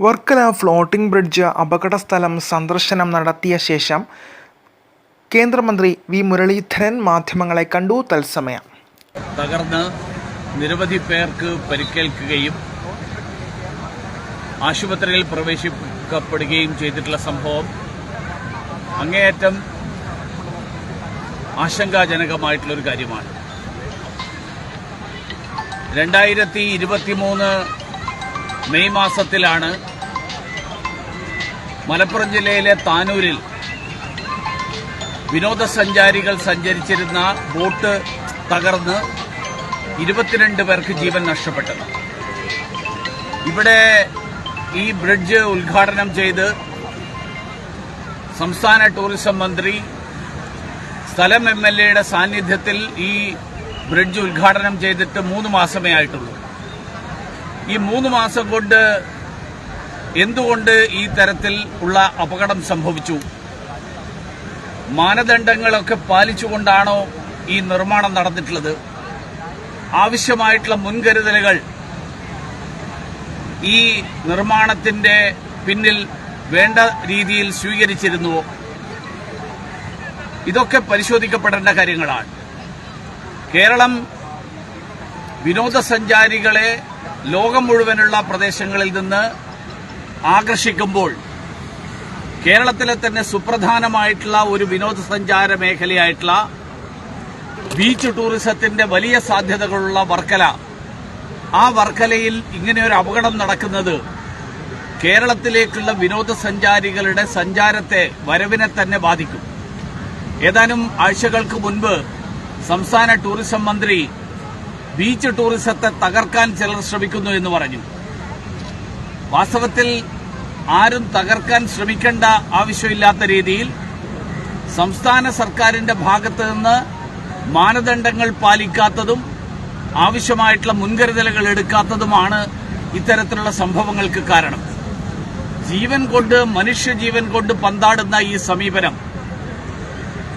Varkala floating bridge അപകട സ്ഥലം സന്ദർശനം നടത്തിയ ശേഷം കേന്ദ്രമന്ത്രി വി മുരളീധരൻ മാധ്യമങ്ങളെ കണ്ടു തത്സമയം. തകർന്ന് നിരവധി പേർക്ക് പരിക്കേൽക്കുകയും ആശുപത്രിയിൽ പ്രവേശിക്കപ്പെടുകയും ചെയ്തിട്ടുള്ള സംഭവം അങ്ങേയറ്റം ആശങ്കാജനകമായിട്ടുള്ളൊരു കാര്യമാണ്. രണ്ടായിരത്തി ഇരുപത്തിമൂന്ന് മെയ് മാസത്തിലാണ് മലപ്പുറം ജില്ലയിലെ താനൂരിൽ വിനോദസഞ്ചാരികൾ സഞ്ചരിച്ചിരുന്ന ബോട്ട് തകർന്ന് ഇരുപത്തിരണ്ട് പേർക്ക് ജീവൻ നഷ്ടപ്പെട്ടത്. ഇവിടെ ഈ ബ്രിഡ്ജ് ഉദ്ഘാടനം ചെയ്ത് സംസ്ഥാന ടൂറിസം മന്ത്രി സ്ഥലം എം എൽ എയുടെ സാന്നിധ്യത്തിൽ ഈ ബ്രിഡ്ജ് ഉദ്ഘാടനം ചെയ്തിട്ട് മൂന്ന് മാസമേ ആയിട്ടുള്ളൂ. ഈ മൂന്ന് മാസം കൊണ്ട് എന്തുകൊണ്ട് ഈ തരത്തിൽ ഉള്ള അപകടം സംഭവിച്ചു? മാനദണ്ഡങ്ങളൊക്കെ പാലിച്ചുകൊണ്ടാണോ ഈ നിർമ്മാണം നടന്നിട്ടുള്ളത്? ആവശ്യമായിട്ടുള്ള മുൻകരുതലുകൾ ഈ നിർമ്മാണത്തിന്റെ പിന്നിൽ വേണ്ട രീതിയിൽ സ്വീകരിച്ചിരുന്നുവോ? ഇതൊക്കെ പരിശോധിക്കപ്പെടേണ്ട കാര്യങ്ങളാണ്. കേരളം വിനോദസഞ്ചാരികളെ ലോകം മുഴുവനുള്ള പ്രദേശങ്ങളിൽ നിന്ന് ആകർഷിക്കുമ്പോൾ കേരളത്തിലെ തന്നെ സുപ്രധാനമായിട്ടുള്ള ഒരു വിനോദസഞ്ചാര മേഖലയായിട്ടുള്ള ബീച്ച് ടൂറിസത്തിന്റെ വലിയ സാധ്യതകളുള്ള വർക്കല. ആ വർക്കലയിൽ ഇങ്ങനെ ഒരു അപകടം നടക്കുന്നത് കേരളത്തിലേക്കുള്ള വിനോദസഞ്ചാരികളുടെ സഞ്ചാരത്തെ വരവിനെ തന്നെ ബാധിക്കും. ഏതാനും ആഴ്ചകൾക്ക് മുൻപ് സംസ്ഥാന ടൂറിസം മന്ത്രി ബീച്ച് ടൂറിസത്തെ തകർക്കാൻ ചിലർ ശ്രമിക്കുന്നു എന്ന് പറഞ്ഞു. വാസ്തവത്തിൽ ആരും തകർക്കാൻ ശ്രമിക്കേണ്ട ആവശ്യമില്ലാത്ത രീതിയിൽ സംസ്ഥാന സർക്കാരിന്റെ ഭാഗത്ത് നിന്ന് മാനദണ്ഡങ്ങൾ പാലിക്കാത്തതും ആവശ്യമായിട്ടുള്ള മുൻകരുതലുകൾ എടുക്കാത്തതുമാണ് ഇത്തരത്തിലുള്ള സംഭവങ്ങൾക്ക് കാരണം. ജീവൻ കൊണ്ട് മനുഷ്യജീവൻ കൊണ്ട് പന്താടുന്ന ഈ സമീപനം.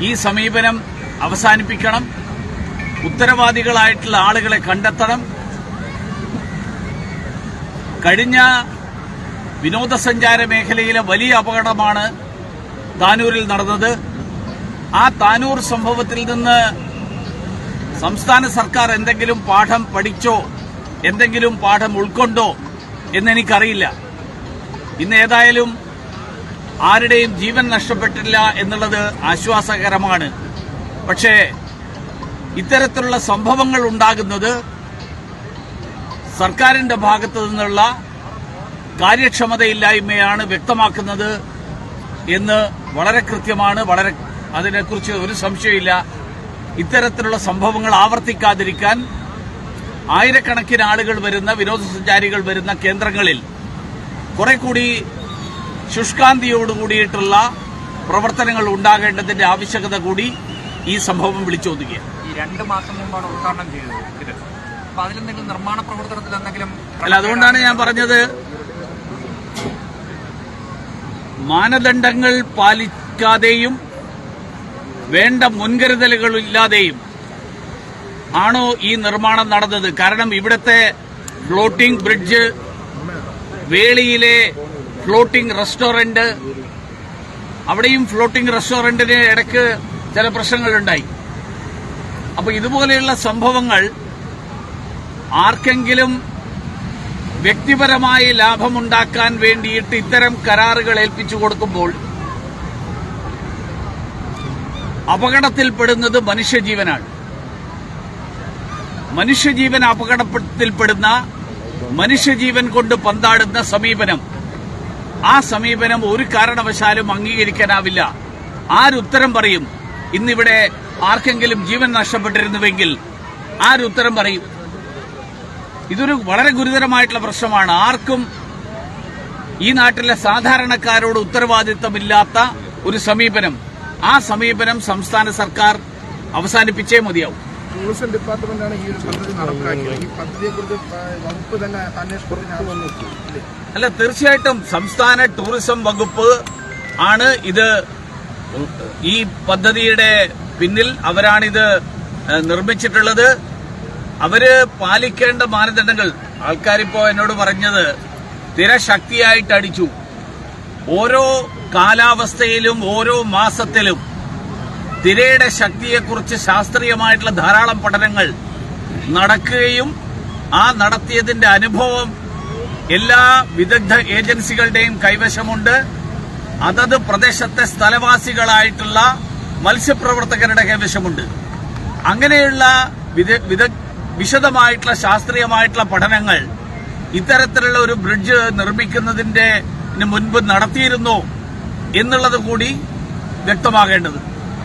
ഈ സമീപനം അവസാനിപ്പിക്കണം. ഉത്തരവാദികളായിട്ടുള്ള ആളുകളെ കണ്ടെത്തണം. കഴിഞ്ഞ വിനോദസഞ്ചാര മേഖലയിലെ വലിയ അപകടമാണ് താനൂരിൽ നടന്നത്. ആ താനൂർ സംഭവത്തിൽ നിന്ന് സംസ്ഥാന സർക്കാർ എന്തെങ്കിലും പാഠം പഠിച്ചോ എന്തെങ്കിലും പാഠം ഉൾക്കൊണ്ടോ എന്നെനിക്കറിയില്ല. ഇന്ന് ഏതായാലും ആരുടെയും ജീവൻ നഷ്ടപ്പെട്ടില്ല എന്നുള്ളത് ആശ്വാസകരമാണ്. പക്ഷേ ഇത്തരത്തിലുള്ള സംഭവങ്ങൾ ഉണ്ടാകുന്നത് സർക്കാരിന്റെ ഭാഗത്തു നിന്നുള്ള കാര്യക്ഷമതയില്ലായ്മയാണ് വ്യക്തമാക്കുന്നത് എന്ന് വളരെ കൃത്യമാണ്. വളരെ അതിനെക്കുറിച്ച് ഒരു സംശയമില്ല ഇത്തരത്തിലുള്ള സംഭവങ്ങൾ ആവർത്തിക്കാതിരിക്കാൻ ആയിരക്കണക്കിന് ആളുകൾ വരുന്ന വിനോദസഞ്ചാരികൾ വരുന്ന കേന്ദ്രങ്ങളിൽ കുറെ കൂടി ശുഷ്കാന്തിയോടുകൂടിയിട്ടുള്ള പ്രവർത്തനങ്ങൾ ഉണ്ടാകേണ്ടതിന്റെ ആവശ്യകത കൂടി ഈ സംഭവം വിളിച്ചോതുകയാണ്. രണ്ട് മാസം മുമ്പാണ് ഉദ്ഘാടനം ചെയ്തത് ഇത്. അപ്പൊ അതിലെന്തെങ്കിലും നിർമ്മാണ പ്രവർത്തനത്തിൽ എന്തെങ്കിലും അല്ല അതുകൊണ്ടാണ് ഞാൻ പറഞ്ഞത്. മാനദണ്ഡങ്ങൾ പാലിക്കാതെയും വേണ്ട മുൻകരുതലുകളില്ലാതെയും ആണോ ഈ നിർമ്മാണം നടന്നത്? കാരണം ഇവിടത്തെ ഫ്ലോട്ടിംഗ് ബ്രിഡ്ജ് വേളിയിലെ ഫ്ലോട്ടിംഗ് റെസ്റ്റോറന്റ് അവിടെയും ഫ്ലോട്ടിംഗ് റെസ്റ്റോറന്റിന് ഇടയ്ക്ക് ചില പ്രശ്നങ്ങളുണ്ടായി. അപ്പൊ ഇതുപോലെയുള്ള സംഭവങ്ങൾ ആർക്കെങ്കിലും വ്യക്തിപരമായി ലാഭമുണ്ടാക്കാൻ വേണ്ടിയിട്ട് ഇത്തരം കരാറുകൾ ഏൽപ്പിച്ചു കൊടുക്കുമ്പോൾ അപകടത്തിൽപ്പെടുന്നത് മനുഷ്യജീവനാണ്. മനുഷ്യജീവൻ അപകടത്തിൽപ്പെടുന്ന മനുഷ്യജീവൻ കൊണ്ട് പന്താടുന്ന സമീപനം. ആ സമീപനം ഒരു കാരണവശാലും അംഗീകരിക്കാനാവില്ല. ആരുത്തരം പറയും ഇന്നിവിടെ ആർക്കെങ്കിലും ജീവൻ നഷ്ടപ്പെട്ടിരുന്നുവെങ്കിൽ ആരുത്തരം പറയും? ഇതൊരു വളരെ ഗുരുതരമായിട്ടുള്ള പ്രശ്നമാണ്. ആർക്കും ഈ നാട്ടിലെ സാധാരണക്കാരോട് ഉത്തരവാദിത്തമില്ലാത്ത ഒരു സമീപനം. ആ സമീപനം സംസ്ഥാന സർക്കാർ അവസാനിപ്പിച്ചേ മതിയാവും. ടൂറിസം ഡിപ്പാർട്ട്മെന്റാണ് ഈ ഒരു പദ്ധതി നടപ്പിലാക്കിയത് ഈ പദ്ധതിയെക്കുറിച്ച് വകുപ്പ് തന്നെ അന്വേഷണത്തിന് അല്ല തീർച്ചയായിട്ടും സംസ്ഥാന ടൂറിസം വകുപ്പ് ആണ് ഇത് ഈ പദ്ധതിയുടെ പിന്നിൽ അവരാണിത് നിർമ്മിച്ചിട്ടുള്ളത്. അവർ പാലിക്കേണ്ട മാനദണ്ഡങ്ങൾ. ആൾക്കാരിപ്പോ എന്നോട് പറഞ്ഞത് തിര ശക്തിയായിട്ട് അടിച്ചു. ഓരോ കാലാവസ്ഥയിലും ഓരോ മാസത്തിലും തിരയുടെ ശക്തിയെക്കുറിച്ച് ശാസ്ത്രീയമായിട്ടുള്ള ധാരാളം പഠനങ്ങൾ നടക്കുകയും ആ നടത്തിയതിന്റെ അനുഭവം എല്ലാ വിദഗ്ധ ഏജൻസികളുടെയും കൈവശമുണ്ട്. അതത് പ്രദേശത്തെ സ്ഥലവാസികളായിട്ടുള്ള മത്സ്യപ്രവർത്തകരുടെ കൈവശമുണ്ട്. അങ്ങനെയുള്ള വിശദമായിട്ടുള്ള ശാസ്ത്രീയമായിട്ടുള്ള പഠനങ്ങൾ ഇത്തരത്തിലുള്ള ഒരു ബ്രിഡ്ജ് നിർമ്മിക്കുന്നതിന്റെ മുൻപ് നടത്തിയിരുന്നു എന്നുള്ളത് കൂടി വ്യക്തമാകേണ്ടത്.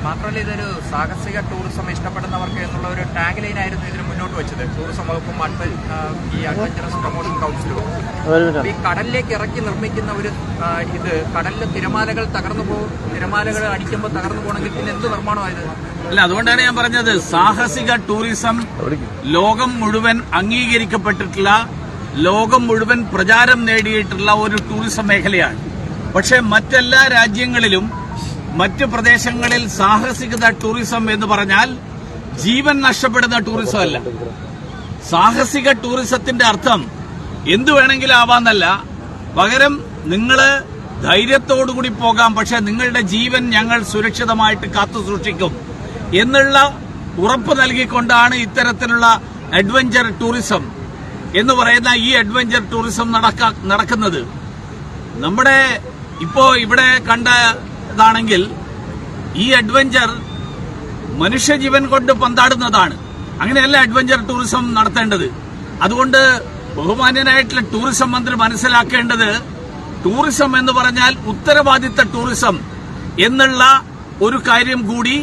മാത്രമല്ല ഇതൊരു സാഹസിക ടൂറിസം ഇഷ്ടപ്പെടുന്നവർക്ക് എന്നുള്ള ഒരു ടാഗ് ലൈൻ ആയിരുന്നു ഇതിന് മുന്നോട്ട് വെച്ചത്. ടൂറിസം വകുപ്പും അഡ്വ- ഈ അഡ്വഞ്ചറസ് പ്രൊമോഷൻ കൗൺസിലും ഈ കടലിലേക്ക് ഇറക്കി നിർമ്മിക്കുന്ന ഒരു ഇത് കടലിലെ തിരമാലകൾ തകർന്നു പോകും തിരമാലകൾ അടിക്കുമ്പോൾ തകർന്നു പോകണമെങ്കിൽ പിന്നെ എന്ത് നിർമ്മാണമായത് അല്ല അതുകൊണ്ടാണ് ഞാൻ പറഞ്ഞത് സാഹസിക ടൂറിസം ലോകം മുഴുവൻ അംഗീകരിക്കപ്പെട്ടിട്ടുള്ള ലോകം മുഴുവൻ പ്രചാരം നേടിയിട്ടുള്ള ഒരു ടൂറിസം മേഖലയാണ്. പക്ഷേ മറ്റെല്ലാ രാജ്യങ്ങളിലും മറ്റ് പ്രദേശങ്ങളിൽ സാഹസികത ടൂറിസം എന്ന് പറഞ്ഞാൽ ജീവൻ നഷ്ടപ്പെടുന്ന ടൂറിസം അല്ല. സാഹസിക ടൂറിസത്തിന്റെ അർത്ഥം എന്തു വേണമെങ്കിലും ആവാന്നല്ല. പകരം നിങ്ങൾ ധൈര്യത്തോടുകൂടി പോകാം പക്ഷെ നിങ്ങളുടെ ജീവൻ ഞങ്ങൾ സുരക്ഷിതമായിട്ട് കാത്തു സൂക്ഷിക്കും എന്നുള്ള ഉറപ്പ് നൽകിക്കൊണ്ടാണ് ഇത്തരത്തിലുള്ള അഡ്വഞ്ചർ ടൂറിസം എന്ന് പറയുന്ന ഈ അഡ്വഞ്ചർ ടൂറിസം നടക്ക- നടക്കുന്നത്. നമ്മുടെ ഇപ്പോ ഇവിടെ കണ്ടതാണെങ്കിൽ ഈ അഡ്വഞ്ചർ മനുഷ്യജീവൻ കൊണ്ട് പന്താടുന്നതാണ്. അങ്ങനെയല്ല അഡ്വഞ്ചർ ടൂറിസം നടത്തേണ്ടത്. അതുകൊണ്ട് ബഹുമാന്യനായിട്ടുള്ള ടൂറിസം മന്ത്രി മനസ്സിലാക്കേണ്ടത് ടൂറിസം എന്ന് പറഞ്ഞാൽ ഉത്തരവാദിത്ത ടൂറിസം എന്നുള്ള ഒരു കാര്യം കൂടി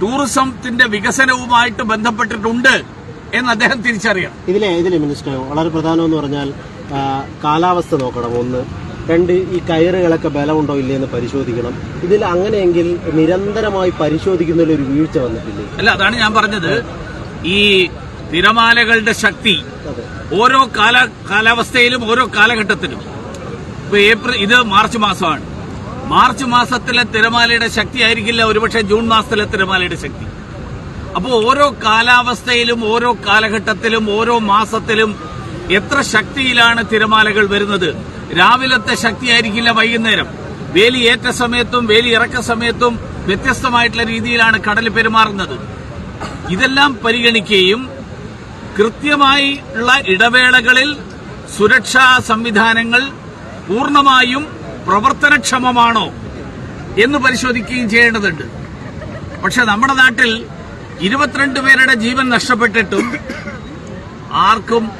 ടൂറിസത്തിന്റെ വികസനവുമായിട്ട് ബന്ധപ്പെട്ടിട്ടുണ്ട് എന്ന് അദ്ദേഹം തിരിച്ചറിയാം ഇതിലെ ഇതിലെ മിനിസ്റ്റർ വളരെ പ്രധാനമെന്ന് പറഞ്ഞാൽ കാലാവസ്ഥ നോക്കണം ഒന്ന്. രണ്ട് ഈ കയറുകളൊക്കെ ബലമുണ്ടോ ഇല്ലേ എന്ന് പരിശോധിക്കണം. ഇതിൽ അങ്ങനെയെങ്കിൽ നിരന്തരമായി പരിശോധിക്കുന്നതിൽ ഒരു വീഴ്ച വന്നിട്ടില്ലേ? അല്ല അതാണ് ഞാൻ പറഞ്ഞത്. ഈ തിരമാലകളുടെ ശക്തി ഓരോ കാല കാലാവസ്ഥയിലും ഓരോ കാലഘട്ടത്തിലും. ഇപ്പൊ ഏപ്രിൽ ഇത് മാർച്ച് മാസമാണ്. മാർച്ച് മാസത്തിലെ തിരമാലയുടെ ശക്തി ആയിരിക്കില്ല ഒരുപക്ഷെ ജൂൺ മാസത്തിലെ തിരമാലയുടെ ശക്തി. അപ്പോൾ ഓരോ കാലാവസ്ഥയിലും ഓരോ കാലഘട്ടത്തിലും ഓരോ മാസത്തിലും എത്ര ശക്തിയിലാണ് തിരമാലകൾ വരുന്നത്? രാവിലത്തെ ശക്തിയായിരിക്കില്ല വൈകുന്നേരം. വേലി ഏറ്റ സമയത്തും വേലി ഇറക്ക സമയത്തും വ്യത്യസ്തമായിട്ടുള്ള രീതിയിലാണ് കടൽ പെരുമാറുന്നത്. ഇതെല്ലാം പരിഗണിക്കുകയും കൃത്യമായി ഉള്ള ഇടവേളകളിൽ സുരക്ഷാ സംവിധാനങ്ങൾ പൂർണമായും പ്രവർത്തനക്ഷമമാണോ എന്ന് പരിശോധിക്കുകയും ചെയ്യേണ്ടതുണ്ട്. പക്ഷെ നമ്മുടെ നാട്ടിൽ ഇരുപത്തിരണ്ട് പേരുടെ ജീവൻ നഷ്ടപ്പെട്ടിട്ടും ആർക്കും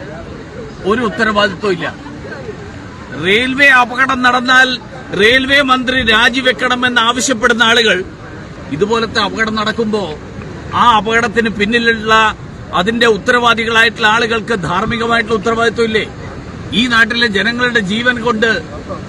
ഒരു ഉത്തരവാദിത്വം ഇല്ല. റെയിൽവേ അപകടം നടന്നാൽ റെയിൽവേ മന്ത്രി രാജിവെക്കണമെന്ന് ആവശ്യപ്പെടുന്ന ആളുകൾ ഇതുപോലത്തെ അപകടം നടക്കുമ്പോൾ ആ അപകടത്തിന് പിന്നിലുള്ള അതിന്റെ ഉത്തരവാദികളായിട്ടുള്ള ആളുകൾക്ക് ധാർമ്മികമായിട്ടുള്ള ഉത്തരവാദിത്വം ഇല്ലേ? ഈ നാട്ടിലെ ജനങ്ങളുടെ ജീവൻ കൊണ്ട്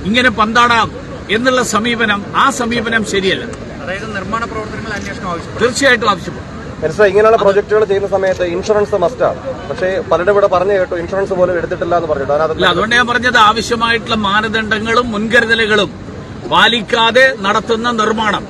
ഇങ്ങനെ പന്താടാം എന്നുള്ള സമീപനം ആ സമീപനം ശരിയല്ല. അതായത് നിർമ്മാണ പ്രവർത്തനങ്ങൾ അന്വേഷണം ആവശ്യപ്പെടും. തീർച്ചയായിട്ടും ആവശ്യപ്പെടും. മനസ്സിലായി ഇങ്ങനെയുള്ള പ്രോജക്റ്റുകൾ ചെയ്യുന്ന സമയത്ത് ഇൻഷുറൻസ് മസ്റ്റാണ് പക്ഷേ പലരുടെ ഇവിടെ പറഞ്ഞു കേട്ടു ഇൻഷുറൻസ് പോലും എടുത്തിട്ടില്ല എന്ന് പറഞ്ഞു അതുകൊണ്ട് ഞാൻ പറഞ്ഞത് ആവശ്യമായിട്ടുള്ള മാനദണ്ഡങ്ങളും മുൻകരുതലുകളും പാലിക്കാതെ നടത്തുന്ന നിർമ്മാണം.